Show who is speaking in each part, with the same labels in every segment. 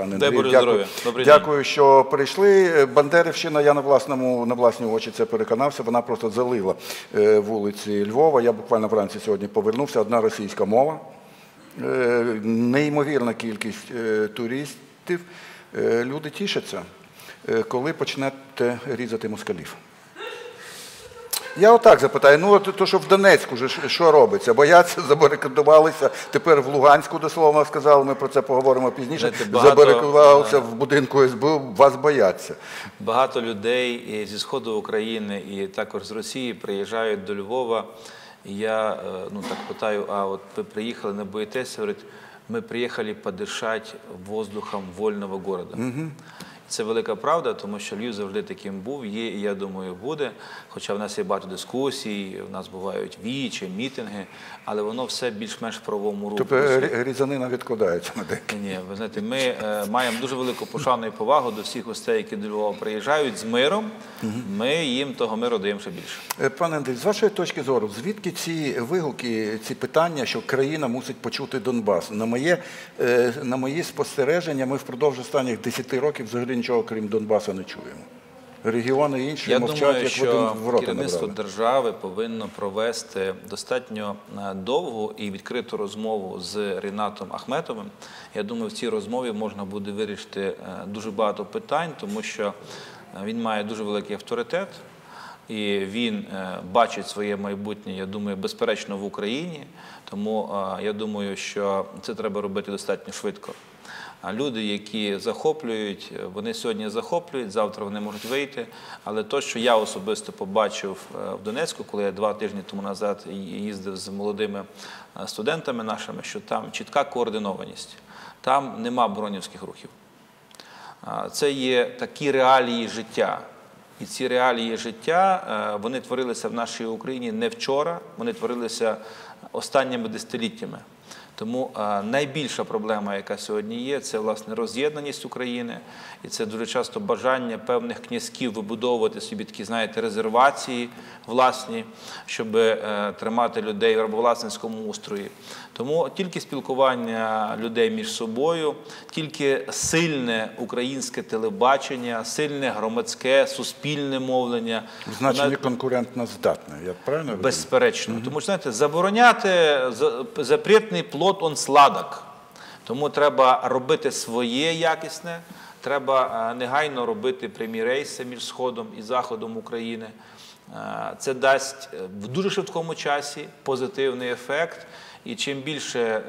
Speaker 1: пане
Speaker 2: Дай. Боже
Speaker 1: Дякую.
Speaker 2: здоров'я. Добрий день.
Speaker 1: Дякую, що прийшли. Бандерівщина, я на власному на власні очі це переконався. Вона просто залила е, вулиці Львова. Я буквально вранці сьогодні повернувся. Одна російська мова, е, неймовірна кількість е, туристів. Е, Люди тішаться, е, коли почнете різати москалів. Я отак запитаю, ну от то, що в Донецьку же ж що робиться? Бояться, забарикадувалися. Тепер в Луганську дословно сказали, ми про це поговоримо пізніше.
Speaker 2: Багато,
Speaker 1: Забарикадувалися в будинку СБУ, вас бояться.
Speaker 2: Багато людей зі сходу України і також з Росії приїжджають до Львова. І я е, ну, так питаю, а от ви приїхали, не боїтеся? Говорять, ми приїхали подишати воздухом вольного города. Це велика правда, тому що Львів завжди таким був, є, і я думаю, буде. Хоча в нас є багато дискусій, в нас бувають вічі, мітинги, але воно все більш-менш в правовому руху.
Speaker 1: Тобто різанина відкладається на день.
Speaker 2: Ні, ви знаєте, ми е, маємо дуже велику пошану і повагу до всіх гостей, які до Львова приїжджають з миром. Ми їм того миру даємо ще більше.
Speaker 1: Е, Пане Андрій, з вашої точки зору, звідки ці вигуки, ці питання, що країна мусить почути Донбас? На моє, е, на мої спостереження, ми впродовж останніх 10 років взагалі нічого крім Донбасу не чуємо. Регіони інші
Speaker 2: Я
Speaker 1: мовчать,
Speaker 2: думаю,
Speaker 1: як
Speaker 2: що
Speaker 1: в рота
Speaker 2: керівництво
Speaker 1: набрали.
Speaker 2: держави повинно провести достатньо е, довгу і відкриту розмову з Рінатом Ахметовим. Я думаю, в цій розмові можна буде вирішити е, дуже багато питань, тому що е, він має дуже великий авторитет. І він бачить своє майбутнє, я думаю, безперечно в Україні. Тому я думаю, що це треба робити достатньо швидко. А люди, які захоплюють, вони сьогодні захоплюють, завтра вони можуть вийти. Але то, що я особисто побачив е, в Донецьку, коли я два тижні тому назад їздив з молодими е, студентами нашими, що там чітка координованість, там нема бронівських рухів. Це є такі реалії життя. І ці реалії життя е, вони творилися в нашій Україні не вчора, вони творилися останніми десятиліттями. Тому е, найбільша проблема, яка сьогодні є, це власне роз'єднаність України, і це дуже часто бажання певних князьків вибудовувати собі такі, знаєте, резервації власні, щоб е, тримати людей в рабовласницькому устрої. Тому тільки спілкування людей між собою, тільки сильне українське телебачення, сильне громадське, суспільне мовлення.
Speaker 1: Значення
Speaker 2: вона-
Speaker 1: конкурентно здатне, я правильно розумію?
Speaker 2: Безперечно. Тому що знаєте, забороняти запретний плод он сладок. Тому треба робити своє якісне, треба е, негайно робити прямі рейси між Сходом і Заходом України. Е, Це дасть е, в дуже швидкому часі позитивний ефект. І чим більше е,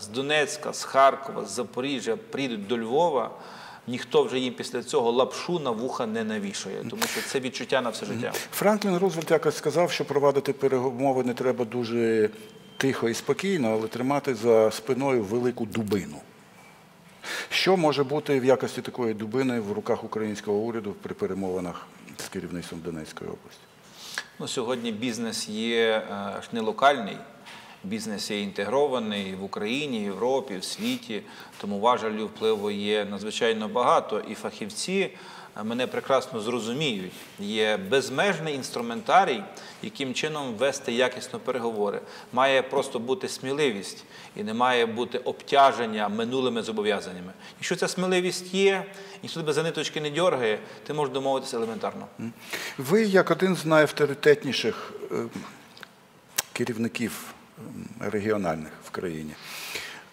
Speaker 2: з Донецька, з Харкова, з Запоріжжя приїдуть до Львова, ніхто вже їм після цього лапшу на вуха не навішає, тому що це відчуття на все життя.
Speaker 1: Франклін Рузвельт якось сказав, що провадити перемовини треба дуже тихо і спокійно, але тримати за спиною велику дубину. Що може бути в якості такої дубини в руках українського уряду при перемовинах з керівництвом Донецької області?
Speaker 2: Ну, сьогодні бізнес є е, ж не локальний, бізнес є інтегрований в Україні, Європі, в світі, тому важелів впливу є надзвичайно багато. І фахівці е, мене прекрасно зрозуміють. Є безмежний інструментарій, яким чином вести якісно переговори. Має просто бути сміливість і не має бути обтяження минулими зобов'язаннями. Якщо ця сміливість є, ніхто тебе за ниточки не дьоргає, ти можеш домовитися елементарно.
Speaker 1: Ви, як один з найавторитетніших е, керівників регіональних в країні,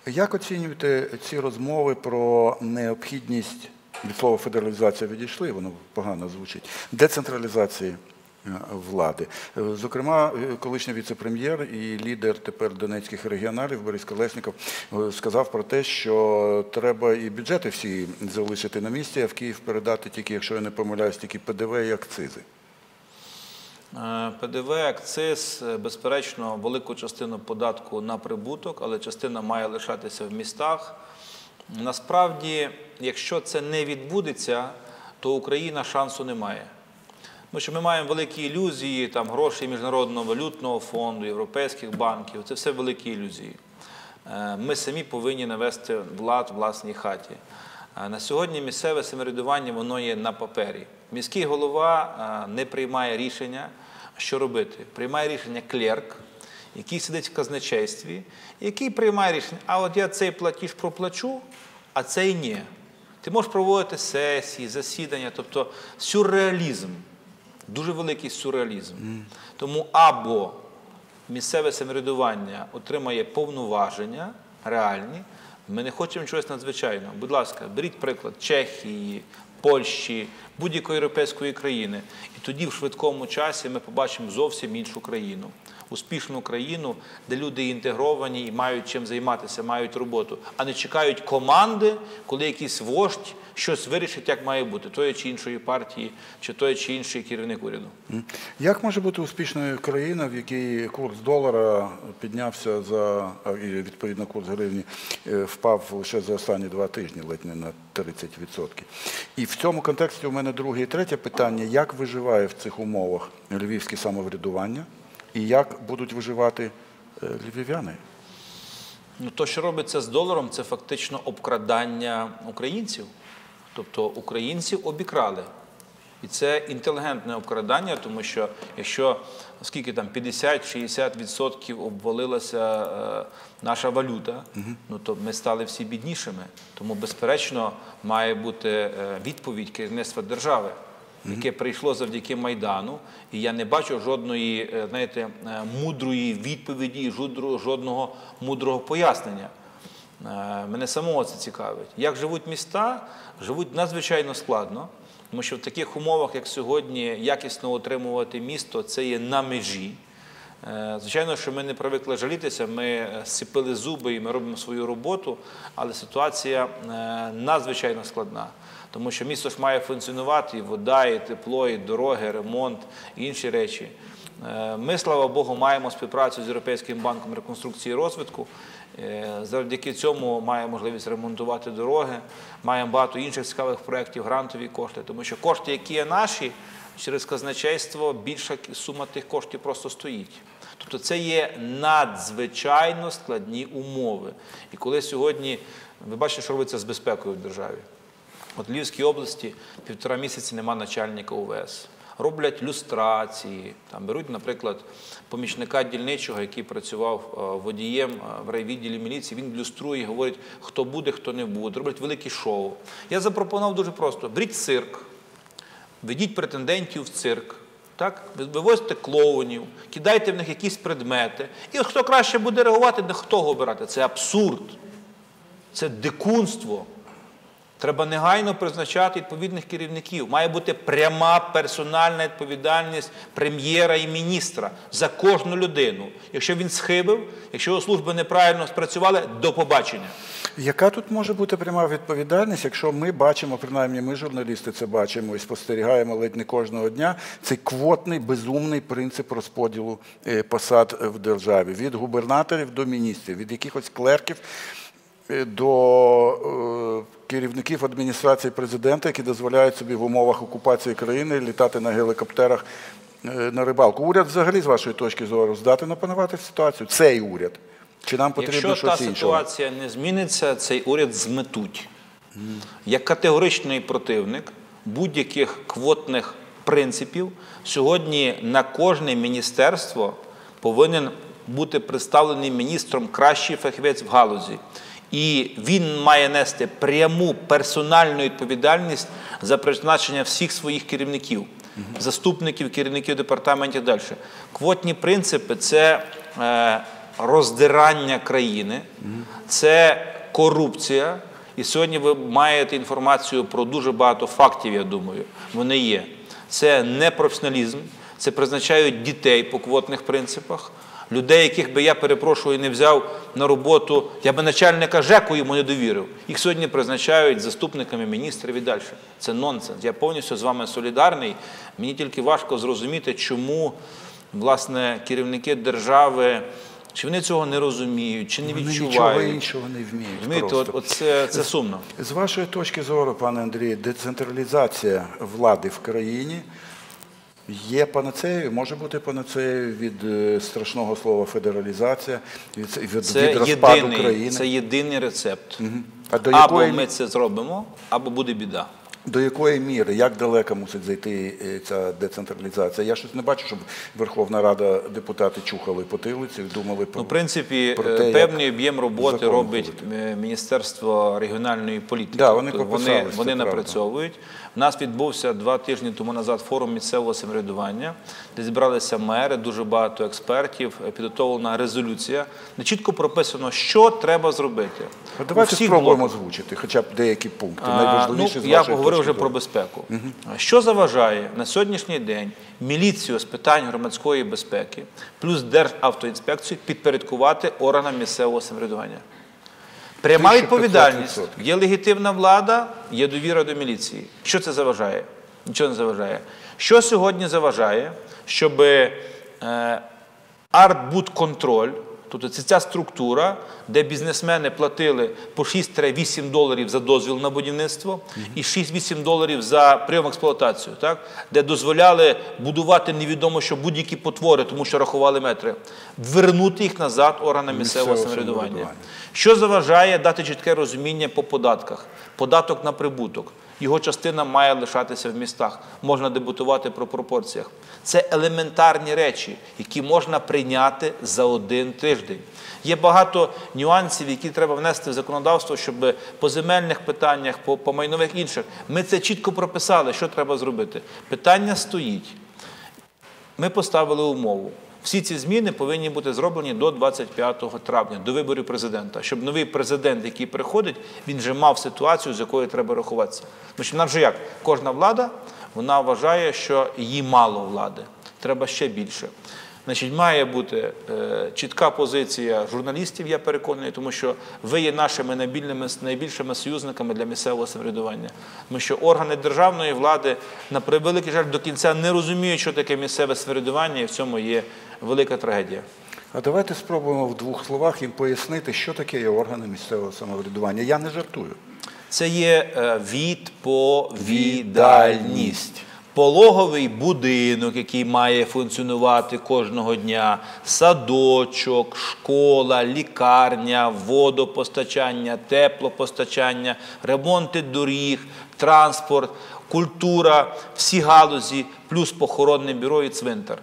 Speaker 1: як оцінюєте ці розмови про необхідність від слова федералізація відійшли, воно погано звучить, децентралізації е, влади? Е, Зокрема, е, колишній віце-прем'єр і лідер тепер донецьких регіоналів Борис Колесніков сказав про те, що треба і бюджети всі залишити на місці, а в Київ передати тільки, якщо я не помиляюсь, тільки ПДВ і акцизи.
Speaker 2: Е, ПДВ, акциз, е, безперечно, велику частину податку на прибуток, але частина має лишатися в містах. Насправді, якщо це не відбудеться, то Україна шансу не має. Тому що ми маємо великі ілюзії, там гроші Міжнародного валютного фонду, європейських банків це все великі ілюзії. Е, Ми самі повинні навести влад в власній хаті. На сьогодні місцеве самоврядування воно є на папері. Міський голова не приймає рішення, що робити. Приймає рішення клерк, який сидить в казначействі, який приймає рішення, а от я цей платіж проплачу, а цей ні. Ти можеш проводити сесії, засідання, тобто сюрреалізм, дуже великий сюрреалізм. Тому або місцеве самоврядування отримає повноваження реальні. Ми не хочемо чогось надзвичайного. Будь ласка, беріть приклад Чехії, Польщі, будь-якої європейської країни. І тоді в швидкому часі ми побачимо зовсім іншу країну. Успішну країну, де люди інтегровані і мають чим займатися, мають роботу, а не чекають команди, коли якийсь вождь щось вирішить, як має бути, тої чи іншої партії, чи той чи інший керівник уряду.
Speaker 1: Як може бути успішною країна, в якій курс долара піднявся за і відповідно курс гривні е, впав лише за останні два тижні, ледь не на 30%? І в цьому контексті у мене друге і третє питання: як виживає в цих умовах львівське самоврядування, і як будуть виживати е, львів'яни?
Speaker 2: Ну, то, що робиться з доларом, це фактично обкрадання українців. Тобто українців обікрали. І це інтелігентне обкрадання, тому що якщо скільки там 50-60% обвалилася е, наша валюта, ну то ми стали всі біднішими. Тому, безперечно, має бути е, відповідь керівництва держави, яке прийшло завдяки Майдану. І я не бачу жодної, е, знаєте, мудрої відповіді, жодного мудрого пояснення. Е, Мене самого це цікавить. Як живуть міста, живуть надзвичайно складно, тому що в таких умовах, як сьогодні, якісно отримувати місто, це є на межі. Е, Звичайно, що ми не привикли жалітися, ми е, зціпили зуби і ми робимо свою роботу, але ситуація надзвичайно складна. Тому що місто ж має функціонувати і вода, і тепло, і дороги, ремонт, і інші речі. Ми, слава Богу, маємо співпрацю з Європейським банком реконструкції і розвитку. Е, Завдяки цьому маємо можливість ремонтувати дороги, маємо багато інших цікавих проєктів, грантові кошти, тому що кошти, які є наші, через казначейство більша сума тих коштів просто стоїть. Тобто це є надзвичайно складні умови. І коли сьогодні ви бачите, що робиться з безпекою в державі. От в Львівській області півтора місяці нема начальника УВС. Роблять люстрації, там беруть, наприклад, помічника дільничого, який працював е, водієм е, в райвідділі міліції. Він люструє, говорить, хто буде, хто не буде. Роблять великі шоу. Я запропонував дуже просто: беріть цирк, ведіть претендентів в цирк. Так, вивозьте клоунів, кидайте в них якісь предмети. І хто краще буде реагувати, на хто обирати. Це абсурд, це дикунство. Треба негайно призначати відповідних керівників. Має бути пряма персональна відповідальність прем'єра і міністра за кожну людину. Якщо він схибив, якщо служби неправильно спрацювали, до побачення.
Speaker 1: Яка тут може бути пряма відповідальність, якщо ми бачимо, принаймні ми, журналісти, це бачимо і спостерігаємо ледь не кожного дня, цей квотний, безумний принцип розподілу е, посад в державі від губернаторів до міністрів, від якихось клерків до е, керівників адміністрації президента, які дозволяють собі в умовах окупації країни літати на гелікоптерах е, на рибалку. Уряд взагалі, з вашої точки зору, здатен опанувати ситуацію? Цей уряд. Чи нам потрібно
Speaker 2: Якщо та
Speaker 1: щось інше?
Speaker 2: ситуація не зміниться, цей уряд зметуть. Як категоричний противник будь-яких квотних принципів, сьогодні на кожне міністерство повинен бути представлений міністром кращий фахівець в галузі. І він має нести пряму персональну відповідальність за призначення всіх своїх керівників, заступників, керівників департаментів далі. Квотні принципи це е, роздирання країни, це корупція. І сьогодні ви маєте інформацію про дуже багато фактів, я думаю. Вони є. Це непрофесіоналізм, це призначають дітей по квотних принципах, людей, яких би я перепрошую, не взяв на роботу, я би начальника ЖЕКу йому не довірив. Їх сьогодні призначають заступниками міністрів і далі. Це нонсенс. Я повністю з вами солідарний. Мені тільки важко зрозуміти, чому власне керівники держави. Чи вони цього не розуміють, чи не
Speaker 1: Вони
Speaker 2: відчувають?
Speaker 1: нічого іншого не вміють.
Speaker 2: Розумієте, от, от це, це сумно.
Speaker 1: З вашої точки зору, пане Андрій, децентралізація влади в країні є панацеєю, може бути панацеєю від е, страшного слова федералізація, від, від,
Speaker 2: Це
Speaker 1: від розпаду
Speaker 2: єдиний,
Speaker 1: країни.
Speaker 2: це єдиний рецепт.
Speaker 1: А до
Speaker 2: Або
Speaker 1: якої
Speaker 2: ми це зробимо, або буде біда.
Speaker 1: До якої міри, як далеко мусить зайти е, ця децентралізація? Я щось не бачу, щоб Верховна Рада депутати чухали потилиці, думали про
Speaker 2: Ну, в принципі,
Speaker 1: про
Speaker 2: е,
Speaker 1: те,
Speaker 2: певний об'єм роботи робить Міністерство регіональної політики.
Speaker 1: Да, вони
Speaker 2: Тобто вони, вони напрацьовують. У нас відбувся два тижні тому назад форум місцевого самоврядування, де зібралися мери, дуже багато експертів, е, підготовлена резолюція, де чітко прописано, що треба зробити.
Speaker 1: А Давайте спробуємо озвучити хоча б деякі пункти, найважливіші
Speaker 2: ну,
Speaker 1: з вашої
Speaker 2: поговорив
Speaker 1: точки
Speaker 2: вже про безпеку. Що заважає на сьогоднішній день міліцію з питань громадської безпеки плюс Державтоінспекцію підпорядкувати органам місцевого самоврядування? Пряма відповідальність. Є легітимна влада, є довіра до міліції. Що це заважає? Нічого не заважає. Що сьогодні заважає, щоб е, артбудконтроль, тобто це ця структура, де бізнесмени платили по 6-8 доларів за дозвіл на будівництво і 6-8 доларів за прийом експлуатацію, так? де дозволяли будувати невідомо що будь-які потвори, тому що рахували метри, вернути їх назад органам місцевого самоврядування. Що заважає дати чітке розуміння по податках? Податок на прибуток. Його частина має лишатися в містах. Можна дебутувати про пропорціях. Це елементарні речі, які можна прийняти за один тиждень. Є багато нюансів, які треба внести в законодавство, щоб по земельних питаннях, по, по майнових інших. Ми це чітко прописали, що треба зробити. Питання стоїть. Ми поставили умову. Всі ці зміни повинні бути зроблені до 25 травня, до виборів президента, щоб новий президент, який приходить, він вже мав ситуацію, з якою треба рахуватися. Тому що нам вже як кожна влада, вона вважає, що їй мало влади, треба ще більше. Значить, має бути е, чітка позиція журналістів, я переконаний, тому що ви є нашими найбільшими союзниками для місцевого самоврядування. Тому що органи державної влади, на превеликий жаль, до кінця не розуміють, що таке місцеве самоврядування, і в цьому є велика трагедія.
Speaker 1: А давайте спробуємо в двох словах їм пояснити, що таке є органи місцевого самоврядування. Я не жартую.
Speaker 2: Це є е, відповідальність. Пологовий будинок, який має функціонувати кожного дня, садочок, школа, лікарня, водопостачання, теплопостачання, ремонти доріг, транспорт, культура, всі галузі, плюс похоронне бюро і цвинтар.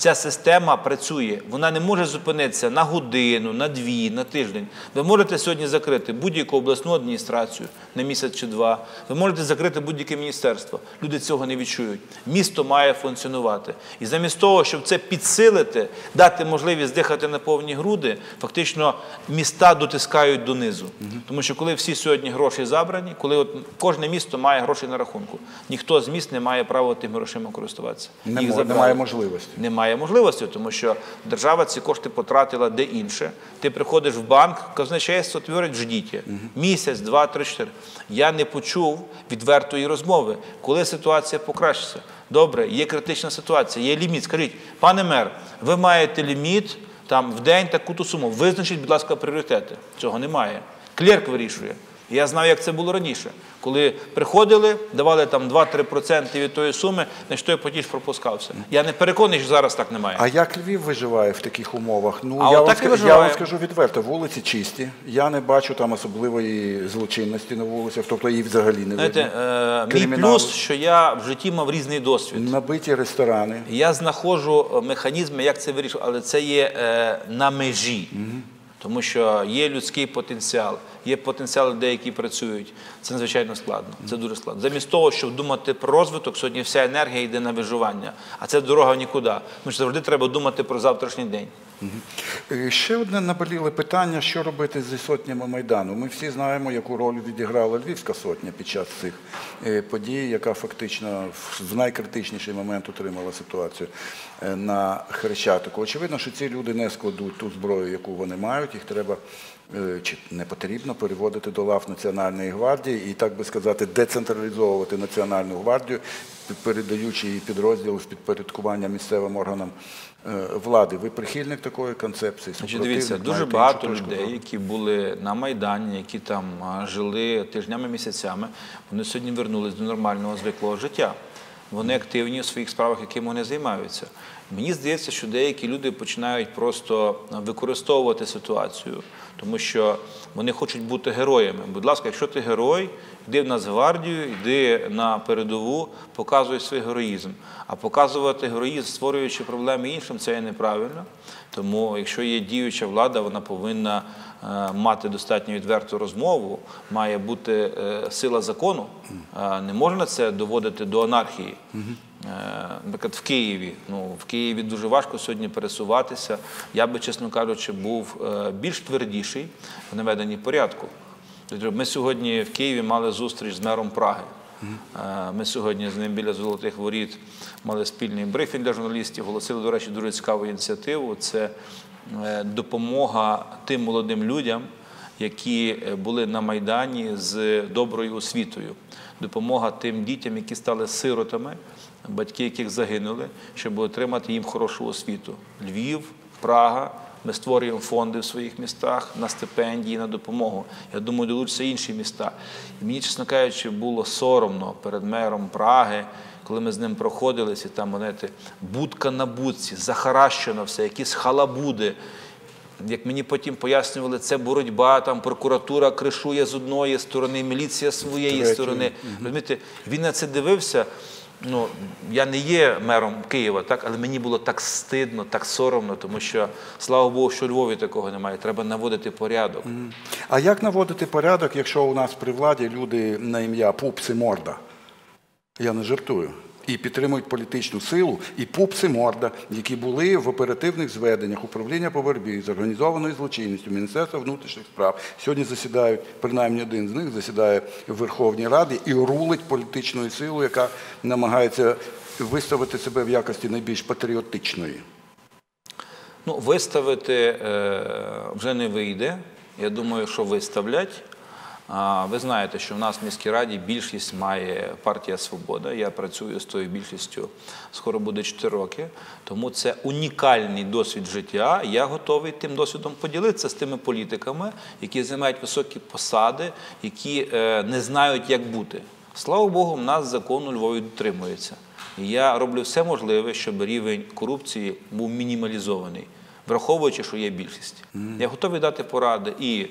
Speaker 2: Ця система працює, вона не може зупинитися на годину, на дві, на тиждень. Ви можете сьогодні закрити будь-яку обласну адміністрацію на місяць чи два. Ви можете закрити будь-яке міністерство. Люди цього не відчують. Місто має функціонувати. І замість того, щоб це підсилити, дати можливість дихати на повні груди, фактично міста дотискають донизу. Тому що коли всі сьогодні гроші забрані, коли от кожне місто має гроші на рахунку, ніхто з міст не має права тими грошима користуватися. Їх
Speaker 1: мо- немає можливості.
Speaker 2: Немає можливості, тому що держава ці кошти потратила де інше. Ти приходиш в банк, казначейство творить ждіть. Місяць, два, три, чотири. Я не почув відвертої розмови, коли ситуація покращиться. Добре, є критична ситуація, є ліміт. Скажіть, пане мер, ви маєте ліміт там в день таку-то суму. Визначіть, будь ласка, пріоритети. Цього немає. Клерк вирішує. Я знаю, як це було раніше. Коли приходили, давали там 2-3% від тої суми, значить той платіж пропускався. Я не переконаний, що зараз так немає.
Speaker 1: А як Львів виживає в таких умовах? Ну
Speaker 2: А
Speaker 1: я, вам я вам скажу відверто, вулиці чисті. Я не бачу там особливої злочинності на вулицях, тобто її взагалі не
Speaker 2: Знаєте,
Speaker 1: видно.
Speaker 2: е, мій плюс, що я в житті мав різний досвід.
Speaker 1: Набиті ресторани.
Speaker 2: Я знаходжу е, механізми, як це вирішувати, але це є е, на межі. Тому що є людський потенціал, є потенціал людей, які працюють. Це надзвичайно складно. Це дуже складно. Замість того, щоб думати про розвиток, сьогодні вся енергія йде на виживання, а це дорога нікуди. Тому що завжди треба думати про завтрашній день.
Speaker 1: Е, Ще одне наболіле питання, що робити зі сотнями Майдану. Ми всі знаємо, яку роль відіграла Львівська сотня під час цих е, подій, яка фактично в- найкритичніший момент отримала ситуацію е, на Хрещатику. Очевидно, що ці люди не складуть ту зброю, яку вони мають, їх треба чи не потрібно переводити до лав Національної гвардії і, так би сказати, децентралізовувати Національну гвардію, передаючи її підрозділ з підпорядкування місцевим органам е, влади. Ви прихильник такої концепції?
Speaker 2: Дивіться, дуже багато людей, які були на Майдані, які там жили тижнями, місяцями, вони сьогодні вернулись до нормального звиклого життя. Вони активні у своїх справах, якими вони займаються. Мені здається, що деякі люди починають просто використовувати ситуацію, тому що вони хочуть бути героями. Будь ласка, якщо ти герой, йди в Нацгвардію, йди на передову, показуй свій героїзм. А показувати героїзм, створюючи проблеми іншим, це є неправильно. Тому, якщо є діюча влада, вона повинна е, мати достатньо відверту розмову, має бути е, сила закону. Е, Не можна це доводити до анархії. Е, Наприклад, в Києві. Ну, в Києві дуже важко сьогодні пересуватися. Я би, чесно кажучи, був е, більш твердіший в наведенні порядку. Тобто Ми сьогодні в Києві мали зустріч з мером Праги. Е, Ми сьогодні з ним біля Золотих Воріт мали спільний брифінг для журналістів. Голосили, до речі, дуже цікаву ініціативу. Це допомога тим молодим людям, які були на Майдані з доброю освітою. Допомога тим дітям, які стали сиротами, батьки яких загинули, щоб отримати їм хорошу освіту. Львів, Прага. Ми створюємо фонди в своїх містах на стипендії, на допомогу. Я думаю, долучаться інші міста. І мені, чесно кажучи, було соромно перед мером Праги, коли ми з ним проходилися, там знаєте, будка на будці, захаращено все, якісь халабуди. Як мені потім пояснювали, це боротьба, там прокуратура кришує з одної сторони, міліція з своєї сторони. Розумієте, він на це дивився. Ну, я не є мером Києва, так, але мені було так стидно, так соромно, тому що слава Богу, що у Львові такого немає. Треба наводити порядок.
Speaker 1: А як наводити порядок, якщо у нас при владі люди на ім'я Пупси Морда? Я не жартую. І підтримують політичну силу, і Пупс і Морда, які були в оперативних зведеннях управління по боротьбі з організованою злочинністю Міністерства внутрішніх справ. Сьогодні засідають, принаймні один з них засідає в Верховній Раді і рулить політичною силою, яка намагається виставити себе в якості найбільш патріотичної.
Speaker 2: Ну, виставити е, вже не вийде. Я думаю, що виставлять. Ви знаєте, що в нас в міській раді більшість має партія Свобода. Я працюю з тою більшістю, скоро буде 4 роки. Тому це унікальний досвід життя. Я готовий тим досвідом поділитися з тими політиками, які займають високі посади, які е, не знають, як бути. Слава Богу, в нас закон у Львові дотримується. І я роблю все можливе, щоб рівень корупції був мінімалізований, враховуючи, що є більшість. Я готовий дати поради і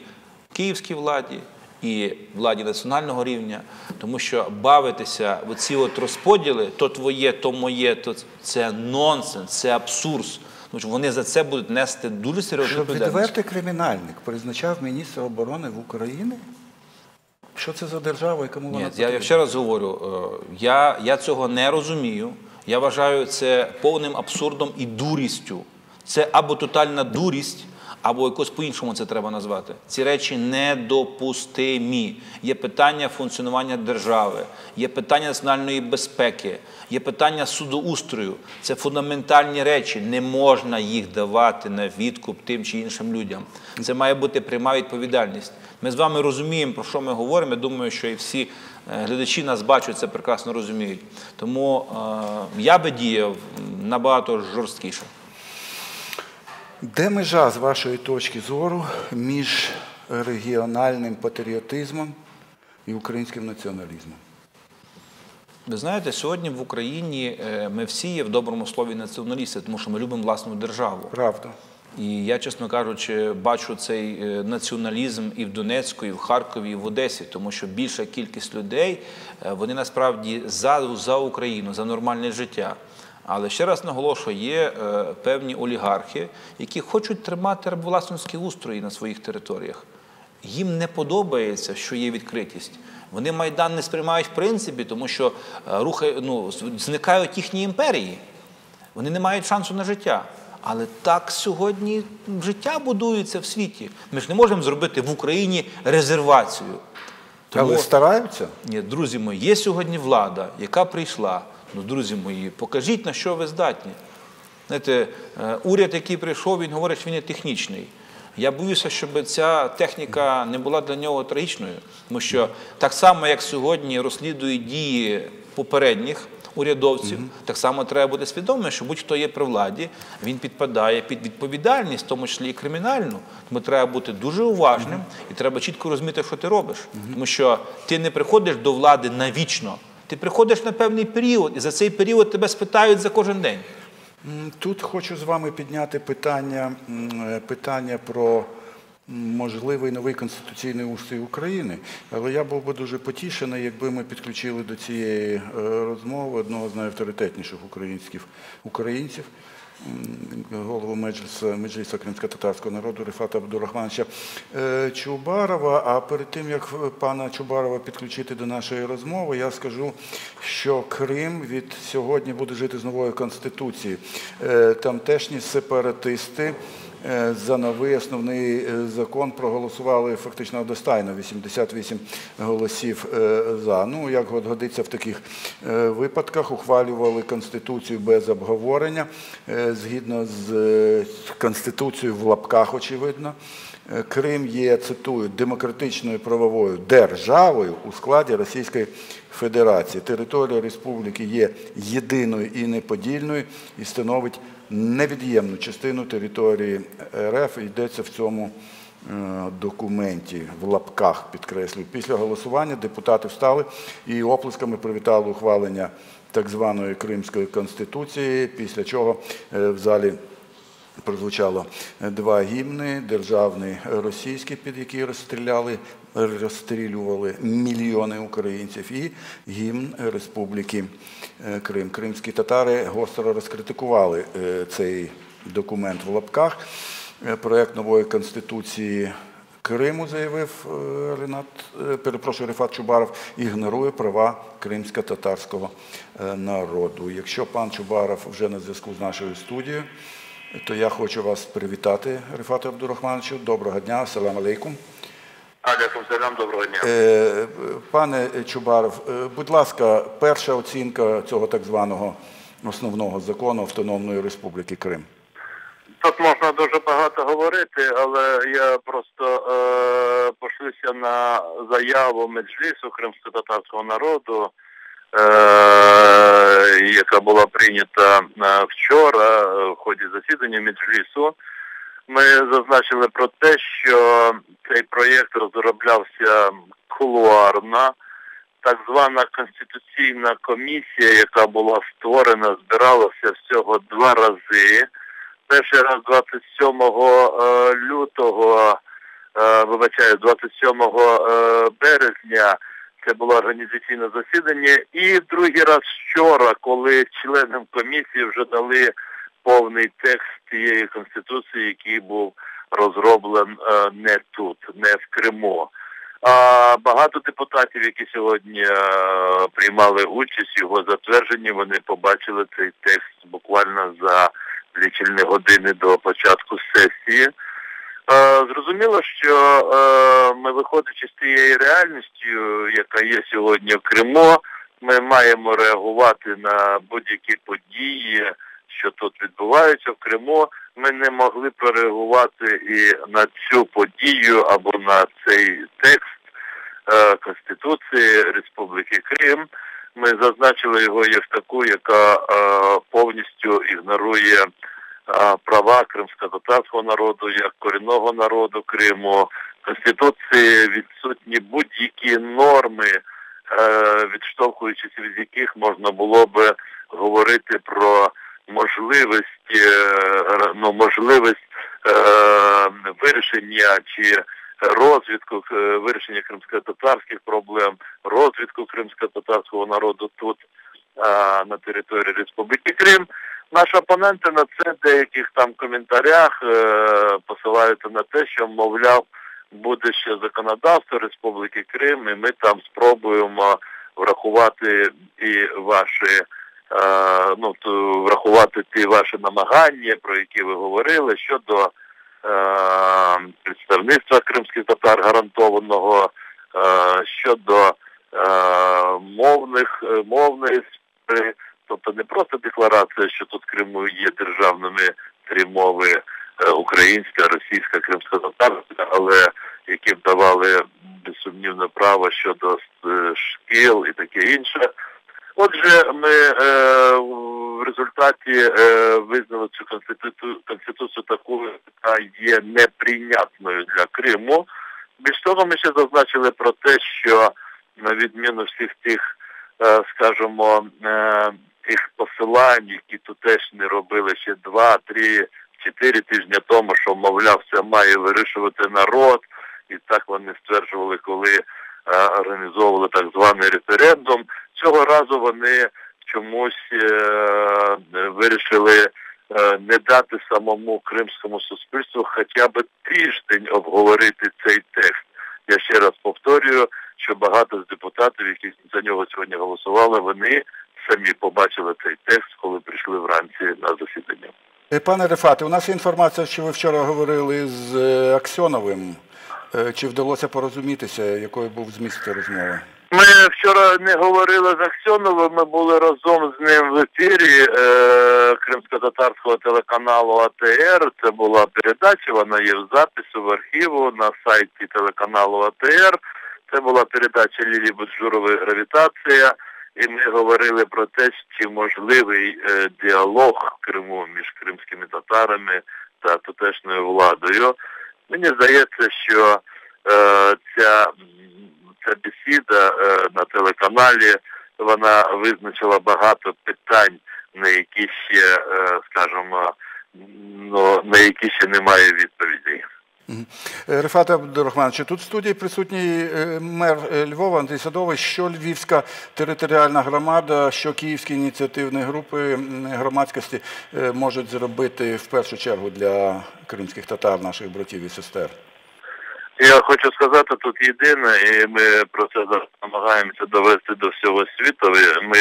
Speaker 2: київській владі, і владі національного рівня, тому що бавитися в ці от розподіли, то твоє, то моє, то це нонсенс, це абсурд. Тому що вони за це будуть нести дуже серйозну
Speaker 1: Щоб
Speaker 2: відповідальність.
Speaker 1: відвертий кримінальник призначав міністра оборони в Україні? Що це за держава і кому
Speaker 2: Ні,
Speaker 1: вона
Speaker 2: я,
Speaker 1: потрібна?
Speaker 2: я ще раз говорю, е, я, я цього не розумію. Я вважаю це повним абсурдом і дурістю. Це або тотальна дурість, або якось по-іншому це треба назвати. Ці речі недопустимі. Є питання функціонування держави, є питання національної безпеки, є питання судоустрою. Це фундаментальні речі. Не можна їх давати на відкуп тим чи іншим людям. Це має бути пряма відповідальність. Ми з вами розуміємо, про що ми говоримо. Я думаю, що і всі е, глядачі нас бачать, це прекрасно розуміють. Тому е, я би діяв набагато жорсткіше.
Speaker 1: Де межа з вашої точки зору між регіональним патріотизмом і українським націоналізмом?
Speaker 2: Ви знаєте, сьогодні в Україні е, ми всі є в доброму слові націоналісти, тому що ми любимо власну державу.
Speaker 1: Правда.
Speaker 2: І я, чесно кажучи, бачу цей е, націоналізм і в Донецьку, і в Харкові, і в Одесі, тому що більша кількість людей е, вони насправді за, за Україну, за нормальне життя. Але ще раз наголошую, є е, певні олігархи, які хочуть тримати рабовласницькі устрої на своїх територіях. Їм не подобається, що є відкритість. Вони майдан не сприймають в принципі, тому що е, ну, зникають їхні імперії. Вони не мають шансу на життя. Але так сьогодні життя будується в світі. Ми ж не можемо зробити в Україні резервацію.
Speaker 1: Але стараються?
Speaker 2: Ні, друзі мої, є сьогодні влада, яка прийшла. Ну, друзі мої, покажіть, на що ви здатні. Знаєте, е, уряд, який прийшов, він говорить, що він є технічний. Я боюся, щоб ця техніка не була для нього трагічною, тому що так само, як сьогодні розслідують дії попередніх урядовців, так само треба бути свідомим, що будь-хто є при владі, він підпадає під відповідальність, в тому числі і кримінальну. Тому треба бути дуже уважним і треба чітко розуміти, що ти робиш. Тому що ти не приходиш до влади навічно. Ти приходиш на певний період, і за цей період тебе спитають за кожен день.
Speaker 1: Тут хочу з вами підняти питання, е, питання про можливий новий конституційний устрій України. Але я був би дуже потішений, якби ми підключили до цієї е, розмови одного з найавторитетніших українців. Голову Меджліса, кримсько-татарського народу Рифата Абдурахмановича е, Чубарова. А перед тим як е, пана Чубарова підключити до нашої розмови, я скажу, що Крим від сьогодні буде жити з новою конституцією. Е, Тамтешні сепаратисти за новий основний е, закон проголосували фактично одностайно 88 голосів е, за. Ну, як годиться в таких е, випадках, ухвалювали конституцію без обговорення е, згідно з е, конституцією в лапках, очевидно. Е, Крим є, цитую, демократичною правовою державою у складі Російської Федерації. Територія республіки є єдиною і неподільною і становить невід'ємну частину території РФ. Йдеться в цьому е, документі в лапках підкреслюю. Після голосування депутати встали і оплесками привітали ухвалення так званої Кримської конституції, після чого е, в залі прозвучало два гімни: державний російський, під який розстріляли, розстрілювали мільйони українців, і гімн Республіки е, Крим. Кримські татари гостро розкритикували е, цей документ в лапках. Е, Проект нової конституції. Криму заявив Ренат, перепрошую, Рефат Чубаров, ігнорує права кримсько-татарського народу. Якщо пан Чубаров вже на зв'язку з нашою студією, то я хочу вас привітати, Рефату Абдурахмановичу. Доброго дня, ассалам алейкум.
Speaker 3: Алейкум салям, доброго дня.
Speaker 1: Е, Пане Чубаров, е, будь ласка, перша оцінка цього так званого основного закону Автономної Республіки Крим.
Speaker 3: Тут можна дуже багато говорити, але я просто е, пошлюся на заяву Меджлісу кримсько-татарського народу, яка була прийнята е, вчора е, в ході засідання Меджлісу. Ми зазначили про те, що цей проєкт розроблявся кулуарно. Так звана конституційна комісія, яка була створена, збиралася всього два рази. Перший раз 27 е, лютого, е, вибачаю, 27 е, березня це було організаційне засідання, і другий раз вчора, коли членам комісії вже дали повний текст тієї конституції, який був розроблен е, не тут, не в Криму. А багато депутатів, які сьогодні е, приймали участь його затвердженні, вони побачили цей текст буквально за лічильні години до початку сесії. Е, Зрозуміло, що е, ми, виходячи з тієї реальності, яка є сьогодні в Криму, ми маємо реагувати на будь-які події, що тут відбуваються в Криму. Ми не могли прореагувати і на цю подію або на цей текст е, Конституції Республіки Крим. Ми зазначили його як таку, яка е, повністю ігнорує е, права кримсько-татарського народу як корінного народу Криму. Конституції відсутні будь-які норми, е, відштовхуючись від яких можна було би говорити про можливість, е, ну, можливість е, вирішення чи розвитку е, вирішення кримсько-татарських проблем, розвитку кримсько-татарського народу тут на території Республіки Крим. Наші опоненти на це деяких там коментарях е, посилаються на те, що мовляв буде ще законодавство Республіки Крим, і ми там спробуємо врахувати і ваші е, ну то врахувати ті ваші намагання, про які ви говорили щодо е, представництва кримських татар гарантованого щодо мовних мовної тобто не просто декларація, що тут Криму є державними три мови е, українська, російська, кримська татарська, але які б давали безсумнівне право щодо е, шкіл і таке інше. Отже, ми е, в результаті е, визнали цю конституцію, конституцію такою, яка є неприйнятною для Криму. Більш того, ми ще зазначили про те, що на відміну всіх тих, е, скажімо, е, посилань, які тутешні робили ще два, три, чотири тижні тому, що, мовляв, це має вирішувати народ. І так вони стверджували, коли е, організовували так званий референдум. Цього разу вони чомусь е, вирішили е, не дати самому кримському суспільству хоча б тиждень обговорити цей текст. Я ще раз повторюю, що багато з депутатів, які за нього сьогодні голосували, вони самі побачили цей текст, коли прийшли вранці на засідання.
Speaker 1: Е, Пане Рефате, у нас є інформація, що ви вчора говорили з е, Аксьоновим. Е, Чи вдалося порозумітися, якою був зміст розмови?
Speaker 3: Ми вчора не говорили з Аксьоновим, ми були разом з ним в ефірі е, кримсько-татарського телеканалу АТР. Це була передача, вона є в запису в архіву на сайті телеканалу АТР. Це була передача Лілії Буджурової Гравітація. І ми говорили про те, чи можливий е, діалог в Криму між кримськими татарами та тутешньою владою. Мені здається, що е, ця, ця бесіда е, на телеканалі вона визначила багато питань, на які ще, е, скажімо, ну, на які ще немає відповідей.
Speaker 1: Е, Рефат Абдурахманович, тут в студії присутній е, мер е, Львова Андрій Садовий. Що Львівська територіальна громада, що київські ініціативні групи громадськості можуть зробити в першу чергу для кримських татар, наших братів і сестер?
Speaker 3: Я хочу сказати тут єдине, і ми про це намагаємося довести до всього світу. Ми,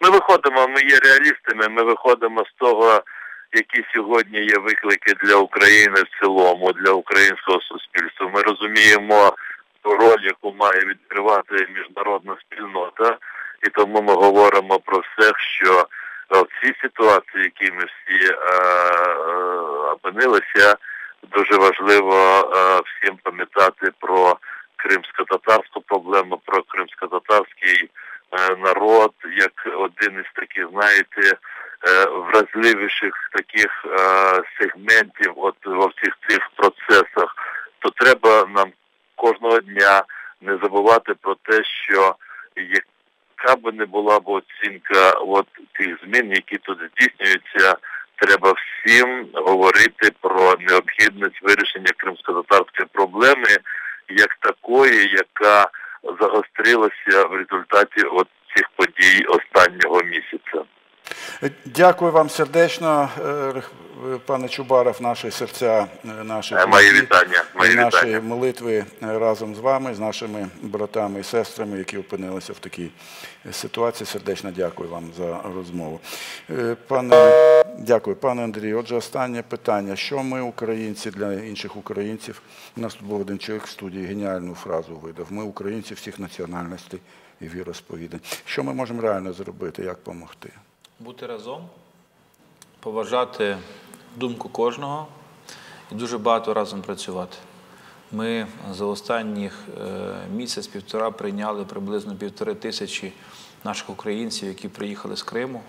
Speaker 3: ми виходимо, ми є реалістами, ми виходимо з того, які сьогодні є виклики для України в цілому, для українського суспільства. Ми розуміємо роль, яку має відкривати міжнародна спільнота, і тому ми говоримо про все, що е, в цій ситуації, в якій ми всі е, е, опинилися, дуже важливо всім пам'ятати про кримсько-татарську проблему, про кримсько-татарський народ, як один із таких, знаєте, вразливіших таких е, сегментів от во всіх цих процесах, то треба нам кожного дня не забувати про те, що яка би не була б оцінка от тих змін, які тут здійснюються, треба всім говорити про необхідність вирішення кримсько-татарської проблеми як такої, яка загострилася в результаті от цих подій останнього місяця.
Speaker 1: Дякую вам сердечно, е, е, пане Чубаров, наші серця, е, наші
Speaker 3: Мої вітання, мої
Speaker 1: наші
Speaker 3: вітання.
Speaker 1: молитви разом з вами, з нашими братами і сестрами, які опинилися в такій ситуації. Сердечно дякую вам за розмову. Пане, дякую, пане Андрію. Отже, останнє питання. Що ми, українці, для інших українців? У нас тут був один чоловік в студії геніальну фразу видав. Ми українці всіх національностей і віросповідань. Що ми можемо реально зробити? Як допомогти?
Speaker 2: Бути разом, поважати думку кожного і дуже багато разом працювати. Ми за останніх е, місяць-півтора прийняли приблизно півтори тисячі наших українців, які приїхали з Криму.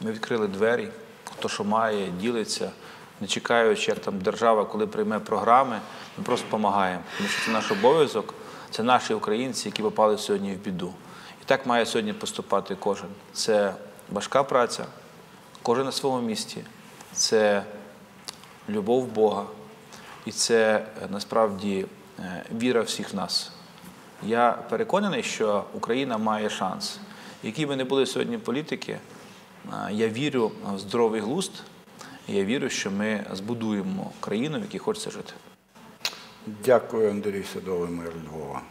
Speaker 2: Ми відкрили двері, хто що має, ділиться, не чекаючи, як там держава, коли прийме програми, ми просто допомагаємо. Тому що це наш обов'язок, це наші українці, які попали сьогодні в біду. І так має сьогодні поступати кожен. Це важка праця, кожен на своєму місці. Це любов Бога. І це е, насправді е, віра всіх нас. Я переконаний, що Україна має шанс. Які би не були сьогодні політики, е, я вірю в здоровий глузд, я вірю, що ми збудуємо країну, в якій хочеться жити.
Speaker 1: Дякую, Андрій Садовий, мер Львова.